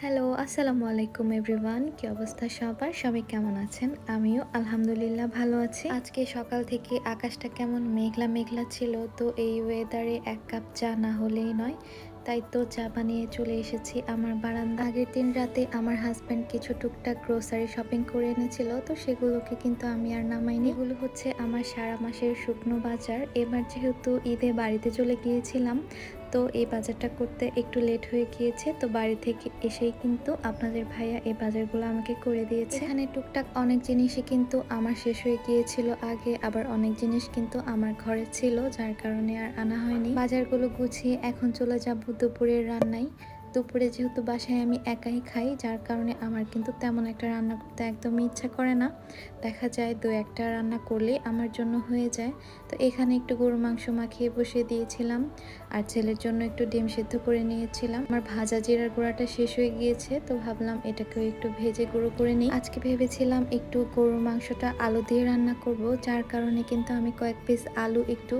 Hello, আসসালামু আলাইকুম everyone. কি অবস্থা সবার? সবাই কেমন আছেন? আমিও আলহামদুলিল্লাহ ভালো আছি। আজকে সকাল থেকে আকাশটা কেমন মেঘলা মেঘলা ছিল, তো এই ওয়েদারে এক কাপ চা না হলেই নয়। তাই তো চা বানিয়ে চলে এসেছি আমার বারান্দা আগের দিন রাতে আমার হাজব্যান্ড কিছু টুকটাক গ্রোসারি শপিং করে এনেছিল, তো সেগুলোকে কিন্তু আমি আর নামাইনি। এগুলো হচ্ছে আমার সারা মাসের শুকনো বাজার। এবার যেহেতু ঈদে বাড়িতে চলে গিয়েছিলাম তো এই বাজারটা করতে একটু লেট হয়ে গিয়েছে, তো বাড়ি থেকে এসেই কিন্তু আপনাদের ভাইয়া এই বাজারগুলো আমাকে করে দিয়েছে। এখানে টুকটাক অনেক জিনিসই কিন্তু আমার শেষ হয়ে গিয়েছিল আগে, আবার অনেক জিনিস কিন্তু আমার ঘরে ছিল, যার কারণে আর আনা হয়নি। বাজারগুলো গুছিয়ে এখন চলে যাব দুপুরের রান্নায়। দুপুরে যেহেতু বাসায় আমি একাই খাই, যার কারণে আমার কিন্তু তেমন একটা রান্না করতে একদমই ইচ্ছা করে না। দেখা যায় দু একটা রান্না করলে আমার জন্য হয়ে যায়। তো এখানে একটু গরু মাংস মাখিয়ে বসিয়ে দিয়েছিলাম আর ছেলের জন্য একটু ডিম সিদ্ধ করে নিয়েছিলাম। আমার ভাজা জিরার গুঁড়াটা শেষ হয়ে গিয়েছে, তো ভাবলাম এটাকেও একটু ভেজে গুঁড়ো করে নিই। আজকে ভেবেছিলাম একটু গরুর মাংসটা আলু দিয়ে রান্না করব, যার কারণে কিন্তু আমি কয়েক পিস আলু একটু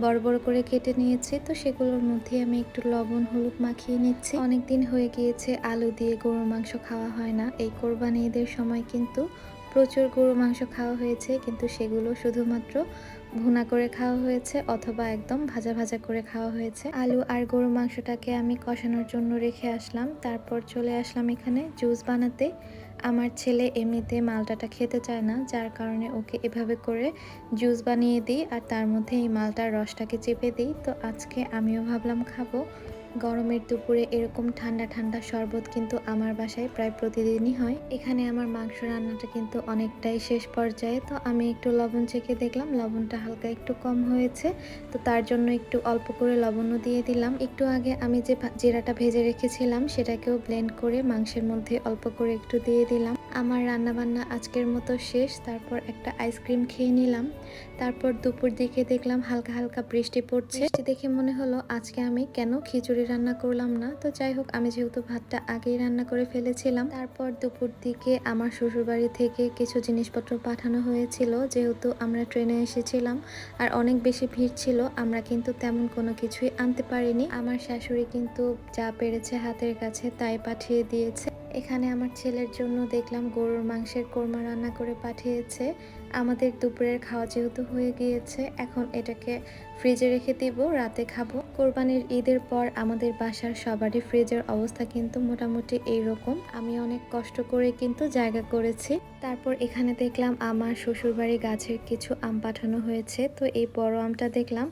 বড় বড় করে কেটে নিয়েছি। তো সেগুলোর মধ্যে আমি একটু লবণ, হলুদ মাখিয়ে নিচ্ছি। অনেকদিন হয়ে গিয়েছে, আলু দিয়ে গরুর মাংস খাওয়া হয় না। এই কোরবানি ঈদের সময় কিন্তু প্রচুর গরু মাংস খাওয়া হয়েছে, কিন্তু সেগুলো শুধুমাত্র ভুনা করে খাওয়া হয়েছে অথবা একদম ভাজা ভাজা করে খাওয়া হয়েছে। আলু আর গরু মাংসটাকে আমি কষানোর জন্য রেখে আসলাম। তারপর চলে আসলাম এখানে জুস বানাতে। আমার ছেলে এমনিতে মালটাটা খেতে চায় না, যার কারণে ওকে এভাবে করে জুস বানিয়ে দিই আর তার মধ্যে এই মালটার রসটাকে চেপে দিই। তো আজকে আমিও ভাবলাম খাব। গরমের দুপুরে এরকম ঠান্ডা ঠান্ডা শরবত কিন্তু আমার বাসায় প্রায় প্রতিদিনই হয়। এখানে আমার মাংস রান্নাটা কিন্তু অনেকটাই শেষ পর্যায়ে। তো আমি একটু লবণ চেখে দেখলাম, লবণটা হালকা একটু কম হয়েছে। তো তার জন্য একটু অল্প করে লবণও দিয়ে দিলাম। একটু আগে আমি যে জিরাটা ভেজে রেখেছিলাম, সেটাকেও ব্লেন্ড করে মাংসের মধ্যে অল্প করে একটু দিয়ে দিলাম। আমার রান্নাবান্না আজকের মতো শেষ। তারপর একটা আইসক্রিম খেয়ে নিলাম। তারপর দুপুর দিকে দেখলাম হালকা হালকা বৃষ্টি পড়ছে। দেখে মনে হলো আজকে আমি কেন খিচুড়ি রান্না করলাম না। তো যাই হোক, আমি যেহেতু ভাতটা আগেই রান্না করে ফেলেছিলাম, তারপর দুপুর দিকে আমার শ্বশুরবাড়ি থেকে কিছু জিনিসপত্র পাঠানো হয়েছিল, যেহেতু আমরা ট্রেনে এসেছিলাম। আর অনেক বেশি ভিড় ছিল, আমরা কিন্তু তেমন কোনো কিছুই আনতে পারিনি। আমার শাশুড়ি কিন্তু যা পেরেছে হাতের কাছে তাই পাঠিয়ে দিয়েছে। এখানে আমার ছেলের জন্য দেখলাম গরুর মাংসের কোরমা রান্না করে পাঠিয়েছে। আমাদের দুপুরের খাওয়া যেহেতু হয়ে গিয়েছে, এখন এটাকে ফ্রিজে রেখে দিব, রাতে খাব। কোরবানির ঈদের পর আমাদের বাসার সবারই ফ্রিজের অবস্থা কিন্তু মোটামুটি এইরকম। আমি অনেক কষ্ট করে কিন্তু জায়গা করেছি। তারপর এখানে দেখলাম আমার শ্বশুরবাড়ি গাছের কিছু আম পাঠানো হয়েছে। তো এই বড় আমটা দেখলাম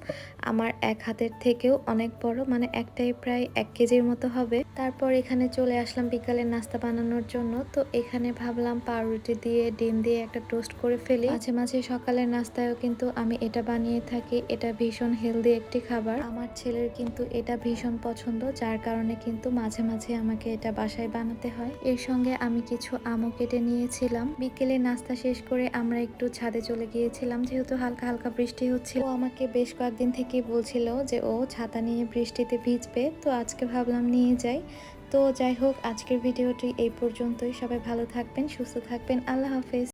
আমার এক হাতের থেকেও অনেক বড় মানে একটাই প্রায় এক কেজির মতো হবে। তারপর এখানে চলে আসলাম বিকালে নাস্তা বানানোর জন্য। তো এখানে ভাবলাম পাউরুটি দিয়ে, ডিম দিয়ে একটা টোস্ট করে ফেলি। মাঝে মাঝে সকালের নাস্তায়ও কিন্তু আমি এটা বানিয়ে থাকি। এটা ভীষণ হেলদি একটি খাবার। আমার ছেলের কিন্তু এটা ভীষণ পছন্দ, যার কারণে কিন্তু মাঝে মাঝে আমাকে এটা বাসায় বানাতে হয়। এর সঙ্গে আমি কিছু আমও কেটে নিয়েছিলাম। বিকেলে নাস্তা শেষ করে আমরা একটু ছাদে চলে গিয়েছিলাম, যেহেতু হালকা হালকা বৃষ্টি হচ্ছিল। ও আমাকে বেশ কয়েকদিন থেকেই বলছিল যে, ও ছাতা নিয়ে বৃষ্টিতে ভিজবে, তো আজকে ভাবলাম নিয়ে যাই। তো যাই হোক, আজকের ভিডিওটি এই পর্যন্তই। সবাই ভালো থাকবেন, সুস্থ থাকবেন। আল্লাহ হাফেজ।